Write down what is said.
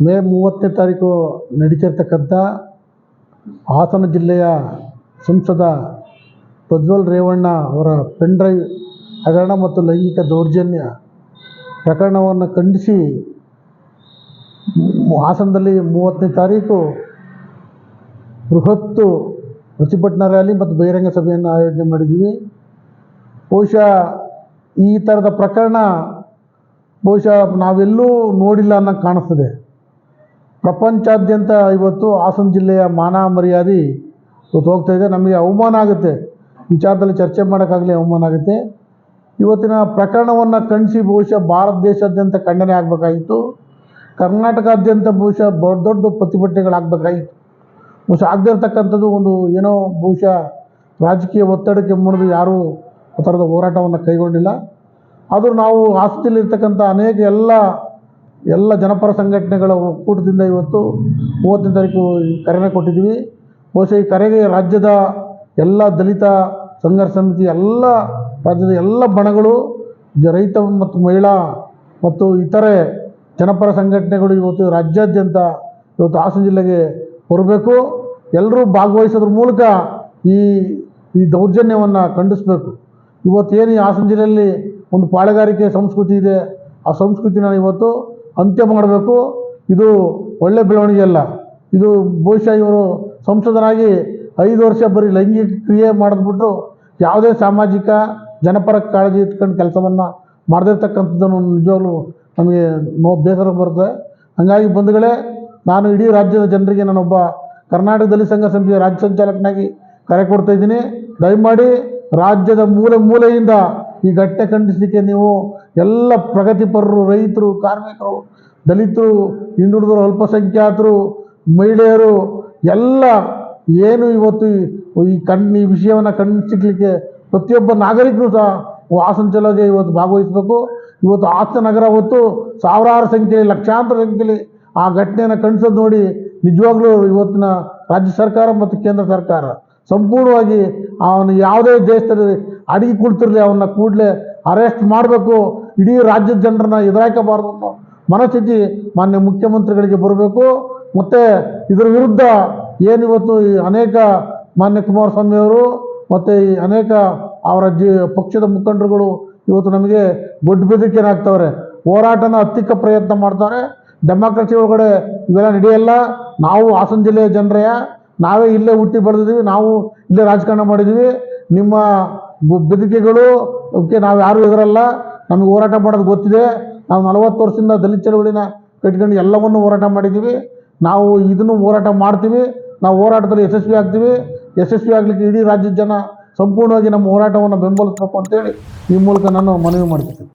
ಮೇ ಮೂವತ್ತನೇ ತಾರೀಕು ನಡೀತಿರ್ತಕ್ಕಂಥ ಹಾಸನ ಜಿಲ್ಲೆಯ ಸಂಸದ ಪ್ರಜ್ವಲ್ ರೇವಣ್ಣ ಅವರ ಪೆನ್ ಡ್ರೈವ್ ಹಗರಣ ಮತ್ತು ಲೈಂಗಿಕ ದೌರ್ಜನ್ಯ ಪ್ರಕರಣವನ್ನು ಖಂಡಿಸಿ ಹಾಸನದಲ್ಲಿ ಮೂವತ್ತನೇ ತಾರೀಕು ಬೃಹತ್ತು ಪ್ರತಿಭಟನಾ ರ್ಯಾಲಿ ಮತ್ತು ಬಹಿರಂಗ ಸಭೆಯನ್ನು ಆಯೋಜನೆ ಮಾಡಿದ್ದೀವಿ. ಬಹುಶಃ ಈ ಥರದ ಪ್ರಕರಣ ಬಹುಶಃ ನಾವೆಲ್ಲೂ ನೋಡಿಲ್ಲ ಅನ್ನೋ ಕಾಣಿಸ್ತದೆ. ಪ್ರಪಂಚಾದ್ಯಂತ ಇವತ್ತು ಹಾಸನ ಜಿಲ್ಲೆಯ ಮಾನ ಮರ್ಯಾದೆ ಇವತ್ತು ಹೋಗ್ತಾ ಇದೆ. ನಮಗೆ ಅವಮಾನ ಆಗುತ್ತೆ. ವಿಚಾರದಲ್ಲಿ ಚರ್ಚೆ ಮಾಡೋಕ್ಕಾಗಲಿ ಅವಮಾನ ಆಗುತ್ತೆ. ಇವತ್ತಿನ ಪ್ರಕರಣವನ್ನು ಖಂಡಿಸಿ, ಬಹುಶಃ ಭಾರತ ದೇಶಾದ್ಯಂತ ಖಂಡನೆ ಆಗಬೇಕಾಗಿತ್ತು. ಕರ್ನಾಟಕಾದ್ಯಂತ ಬಹುಶಃ ದೊಡ್ಡ ದೊಡ್ಡ ಪ್ರತಿಭಟನೆಗಳಾಗಬೇಕಾಗಿತ್ತು. ಬಹುಶಃ ಆಗದೇ ಇರ್ತಕ್ಕಂಥದ್ದು ಒಂದು ಏನೋ ಬಹುಶಃ ರಾಜಕೀಯ ಒತ್ತಡಕ್ಕೆ ಮುಡಿದು ಯಾರೂ ಆ ಥರದ ಹೋರಾಟವನ್ನು ಕೈಗೊಂಡಿಲ್ಲ. ಆದರೂ ನಾವು ಹಾಸನದಲ್ಲಿರ್ತಕ್ಕಂಥ ಅನೇಕ ಎಲ್ಲ ಎಲ್ಲ ಜನಪರ ಸಂಘಟನೆಗಳ ಒಕ್ಕೂಟದಿಂದ ಇವತ್ತು ಮೂವತ್ತನೇ ತಾರೀಕು ಕರೆನ ಕೊಟ್ಟಿದ್ದೀವಿ. ಬಹುಶಃ ಈ ಕರೆಗೆ ರಾಜ್ಯದ ಎಲ್ಲ ದಲಿತ ಸಂಘರ್ಷ ಸಮಿತಿ, ಎಲ್ಲ ರಾಜ್ಯದ ಎಲ್ಲ ಬಣಗಳು, ರೈತ ಮತ್ತು ಮಹಿಳಾ ಮತ್ತು ಇತರೆ ಜನಪರ ಸಂಘಟನೆಗಳು ಇವತ್ತು ರಾಜ್ಯಾದ್ಯಂತ ಇವತ್ತು ಹಾಸನ ಜಿಲ್ಲೆಗೆ ಬರಬೇಕು. ಎಲ್ಲರೂ ಭಾಗವಹಿಸೋದ್ರ ಮೂಲಕ ಈ ಈ ದೌರ್ಜನ್ಯವನ್ನು ಖಂಡಿಸಬೇಕು. ಇವತ್ತೇನು ಈ ಹಾಸನ ಜಿಲ್ಲೆಯಲ್ಲಿ ಒಂದು ಪಾಳೆಗಾರಿಕೆ ಸಂಸ್ಕೃತಿ ಇದೆ. ಆ ಸಂಸ್ಕೃತಿನ ಇವತ್ತು ಅಂತ್ಯ ಮಾಡಬೇಕು. ಇದು ಒಳ್ಳೆ ಬೆಳವಣಿಗೆ ಅಲ್ಲ. ಇದು ಬಹುಶಃ ಇವರು ಸಂಸದರಾಗಿ ಐದು ವರ್ಷ ಬರೀ ಲೈಂಗಿಕ ಕ್ರಿಯೆ ಮಾಡಿದ್ಬಿಟ್ಟು ಯಾವುದೇ ಸಾಮಾಜಿಕ ಜನಪರ ಕಾಳಜಿ ಇಟ್ಕೊಂಡು ಕೆಲಸವನ್ನು ಮಾಡದಿರ್ತಕ್ಕಂಥದ್ದನ್ನು ನಿಜವಾಗ್ಲೂ ನಮಗೆ ನೋ ಬೇಸರ ಬರುತ್ತೆ. ಹಾಗಾಗಿ ಬಂಧುಗಳೇ, ನಾನು ಇಡೀ ರಾಜ್ಯದ ಜನರಿಗೆ ನಾನೊಬ್ಬ ಕರ್ನಾಟಕ ದಲಿತ ಸಂಘ ಸಮಿತಿಯ ರಾಜ್ಯ ಸಂಚಾಲಕನಾಗಿ ಕರೆ ಕೊಡ್ತಾ ಇದ್ದೀನಿ. ದಯಮಾಡಿ ರಾಜ್ಯದ ಮೂಲೆ ಮೂಲೆಯಿಂದ ಈ ಗಟ್ಟೆ ಖಂಡಿಸಲಿಕ್ಕೆ ನೀವು ಎಲ್ಲ ಪ್ರಗತಿಪರರು ರೈತರು, ಕಾರ್ಮಿಕರು, ದಲಿತರು, ಹಿಂದುಳಿದವರು ಅಲ್ಪಸಂಖ್ಯಾತರು ಮಹಿಳೆಯರು, ಎಲ್ಲ ಏನು ಇವತ್ತು ಈ- ಕಣ್ ಈ ವಿಷಯವನ್ನು ಖಂಡಿಸಲಿಕ್ಕೆ ಪ್ರತಿಯೊಬ್ಬ ನಾಗರಿಕರು ಸಹ ಹಾಸನ ಚಲೋಗೆ ಇವತ್ತು ಭಾಗವಹಿಸಬೇಕು. ಇವತ್ತು ಹಾಸನ ನಗರ ಹೊತ್ತು ಸಾವಿರಾರು ಸಂಖ್ಯೆಯಲ್ಲಿ, ಲಕ್ಷಾಂತರ ಸಂಖ್ಯೆಯಲ್ಲಿ ಆ ಘಟನೆಯನ್ನು ಖಂಡಿಸೋದು ನೋಡಿ ನಿಜವಾಗ್ಲೂ ಇವತ್ತಿನ ರಾಜ್ಯ ಸರ್ಕಾರ ಮತ್ತು ಕೇಂದ್ರ ಸರ್ಕಾರ ಸಂಪೂರ್ಣವಾಗಿ ಅವನು ಯಾವುದೇ ದೇಶದಲ್ಲಿ ಅಡಿಗೆ ಕುಳಿತಿರಲಿ ಅವನ್ನ ಕೂಡಲೇ ಅರೆಸ್ಟ್ ಮಾಡಬೇಕು. ಇಡೀ ರಾಜ್ಯದ ಜನರನ್ನ ಎದುರಾಕಬಾರ್ದು ಅನ್ನೋ ಮನಸ್ಥಿತಿ ಮಾನ್ಯ ಮುಖ್ಯಮಂತ್ರಿಗಳಿಗೆ ಬರಬೇಕು. ಮತ್ತು ಇದರ ವಿರುದ್ಧ ಏನಿವತ್ತು ಈ ಅನೇಕ ಮಾನ್ಯ ಕುಮಾರಸ್ವಾಮಿ ಅವರು ಮತ್ತು ಈ ಅನೇಕ ಅವರ ಜಿ ಪಕ್ಷದ ಮುಖಂಡರುಗಳು ಇವತ್ತು ನಮಗೆ ದೊಡ್ಡ ಬೆದರಿಕೆನಾಗ್ತವ್ರೆ ಹೋರಾಟನ ಹತ್ತಿಕ್ಕ ಪ್ರಯತ್ನ ಮಾಡ್ತಾರೆ. ಡೆಮಾಕ್ರಸಿ ಒಳಗಡೆ ಇವೆಲ್ಲ ನಡೆಯಲ್ಲ. ನಾವು ಹಾಸನ ಜಿಲ್ಲೆಯ ಜನರೇ. ನಾವೇ ಇಲ್ಲೇ ಹುಟ್ಟಿ ಬೆಳೆದಿದ್ದೀವಿ. ನಾವು ಇಲ್ಲೇ ರಾಜಕಾರಣ ಮಾಡಿದ್ದೀವಿ. ನಿಮ್ಮ ಬು- ಬೆದರಿಕೆಗಳು ಅವಕ್ಕೆ ನಾವು ಯಾರೂ ಎದುರಲ್ಲ. ನಮಗೆ ಹೋರಾಟ ಮಾಡೋದು ಗೊತ್ತಿದೆ. ನಾವು ನಲವತ್ತು ವರ್ಷದಿಂದ ದಲಿತ ಚಳವಳಿನ ಕಟ್ಕೊಂಡು ಎಲ್ಲವನ್ನು ಹೋರಾಟ ಮಾಡಿದ್ದೀವಿ ನಾವು ಇದನ್ನು ಹೋರಾಟ ಮಾಡ್ತೀವಿ. ನಾವು ಹೋರಾಟದಲ್ಲಿ ಯಶಸ್ವಿ ಆಗ್ತೀವಿ. ಯಶಸ್ವಿ ಆಗಲಿಕ್ಕೆ ಇಡೀ ರಾಜ್ಯದ ಜನ ಸಂಪೂರ್ಣವಾಗಿ ನಮ್ಮ ಹೋರಾಟವನ್ನು ಬೆಂಬಲಿಸಬೇಕು ಅಂತೇಳಿ ಈ ಮೂಲಕ ನಾನು ಮನವಿ ಮಾಡ್ತೀನಿ